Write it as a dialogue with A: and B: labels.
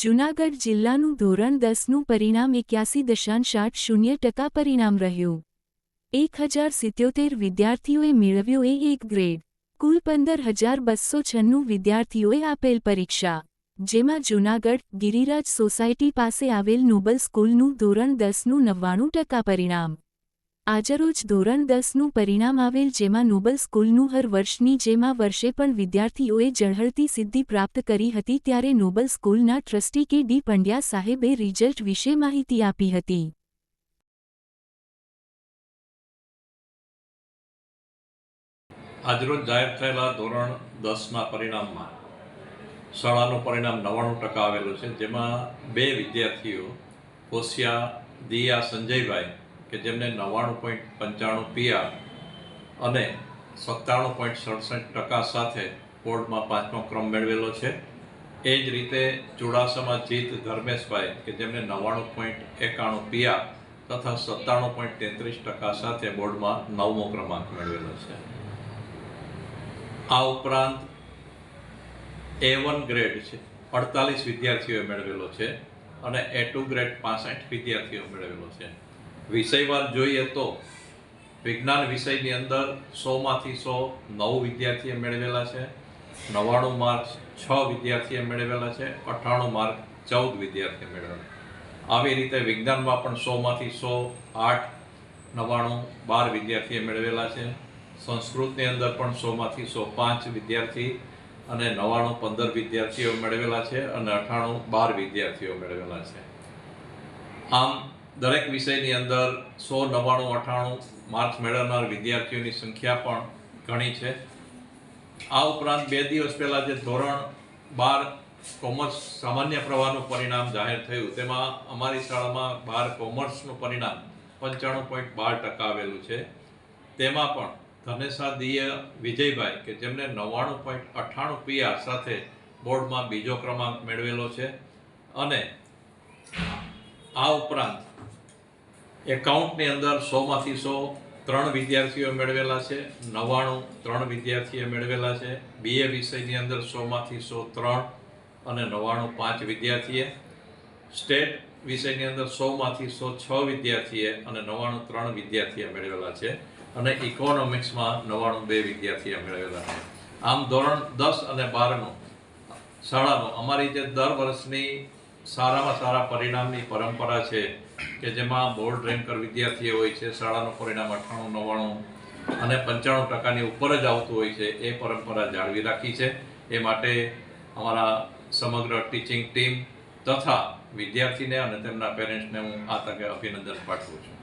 A: જૂનાગઢ જિલ્લાનું ધોરણ દસનું પરિણામ એક્યાસી દશાંશ આઠ શૂન્ય ટકા પરિણામ રહ્યું. એક હજાર સિત્યોતેર વિદ્યાર્થીઓએ મેળવ્યો એ એક ગ્રેડ. કુલ પંદર હજાર બસો છન્નું વિદ્યાર્થીઓએ આપેલ પરીક્ષા. જેમાં જૂનાગઢ ગિરિરાજ સોસાયટી પાસે આવેલ નોબલ સ્કૂલનું ધોરણ દસનું નવ્વાણું ટકા પરિણામ. આજરોજ ધોરણ દસનું પરિણામ આવેલ જેમાં નોબલ સ્કૂલનું હર વર્ષની જેમાં વર્ષે પણ વિદ્યાર્થીઓએ ઝળહળતી સિદ્ધિ પ્રાપ્ત કરી હતી ત્યારે નોબલ સ્કૂલના ટ્રસ્ટી કે ડી પંડ્યા સાહેબે રિઝલ્ટ વિશે માહિતી આપી હતી.
B: આજરોજ જાહેર થયેલા ધોરણ દસના પરિણામમાં શાળાનું પરિણામ નવ્વાણું ટકા આવેલું છે, જેમાં બે વિદ્યાર્થીઓ, કોશિયા, દિયા, સંજયભાઈ કે જેમને નવ્વાણું પોઈન્ટ પંચાણું પીઆર અને સત્તાણું પોઈન્ટ સડસઠ ટકા સાથે બોર્ડમાં પાંચમો ક્રમ મેળવેલો છે. એ જ રીતે ચુડાસમા જીત ધર્મેશભાઈ, કે જેમને નવ્વાણું પોઈન્ટ એકાણું પીઆર તથા સત્તાણું પોઈન્ટ તેત્રીસ ટકા સાથે બોર્ડમાં નવમો ક્રમાંક મેળવેલો છે. આ ઉપરાંત એ વન ગ્રેડ છે, અડતાલીસ વિદ્યાર્થીઓએ મેળવેલો છે અને એ ટુ ગ્રેડ પાસઠ વિદ્યાર્થીઓ મેળવેલો છે. વિષયવાર જોઈએ તો વિજ્ઞાન વિષયની અંદર સોમાંથી સો નવ વિદ્યાર્થીએ મેળવેલા છે, નવ્વાણું માર્ક છ વિદ્યાર્થીએ મેળવેલા છે, અઠ્ઠાણું માર્ક ચૌદ વિદ્યાર્થીએ મેળવેલા આવી રીતે વિજ્ઞાનમાં પણ સોમાંથી સો આઠ નવ્વાણું બાર વિદ્યાર્થીએ મેળવેલા છે. સંસ્કૃતની અંદર પણ સોમાંથી સો પાંચ વિદ્યાર્થી અને નવ્વાણું પંદર વિદ્યાર્થીઓ મેળવેલા છે અને અઠ્ઠાણું બાર વિદ્યાર્થીઓ મેળવેલા છે. આમ દરેક વિષયની અંદર સો નવ્વાણું, અઠ્ઠાણું માર્ક્સ મેળવનાર વિદ્યાર્થીઓની સંખ્યા પણ ઘણી છે. આ ઉપરાંત બે દિવસ પહેલાં જે ધોરણ બાર કોમર્સ સામાન્ય પ્રવાહનું પરિણામ જાહેર થયું, તેમાં અમારી શાળામાં બાર કોમર્સનું પરિણામ પંચાણું પોઈન્ટ બાર ટકા આવેલું છે. તેમાં પણ ધનેશા દિય વિજયભાઈ, કે જેમને નવ્વાણું પોઈન્ટ અઠ્ઠાણું પીઆર સાથે બોર્ડમાં બીજો ક્રમાંક મેળવેલો છે. અને આ ઉપરાંત એકાઉન્ટની અંદર સોમાંથી સો ત્રણ વિદ્યાર્થીઓ મેળવેલા છે, નવ્વાણું ત્રણ વિદ્યાર્થીએ મેળવેલા છે, બીએ વિષયની અંદર સોમાંથી સો ત્રણ અને નવ્વાણું પાંચ વિદ્યાર્થીએ, સ્ટેટ વિષયની અંદર સોમાંથી સો છ વિદ્યાર્થીએ અને નવ્વાણું ત્રણ વિદ્યાર્થીએ મેળવેલા છે અને ઇકોનોમિક્સમાં નવ્વાણું બે વિદ્યાર્થીએ મેળવેલા છે. આમ ધોરણ દસ અને બારનું શાળાનું અમારી જે દર વર્ષની સારામાં સારા પરિણામની પરંપરા છે કે જેમાં બોર્ડ રેન્કર વિદ્યાર્થીઓ હોય છે, શાળાનું પરિણામ અઠ્ઠાણું, નવ્વાણું અને પંચાણું ટકાની ઉપર જ આવતું હોય છે, એ પરંપરા જાળવી રાખી છે. એ માટે અમારા સમગ્ર ટીચિંગ ટીમ તથા વિદ્યાર્થીને અને તેમના પેરેન્ટ્સને હું આ તકે અભિનંદન પાઠવું છું.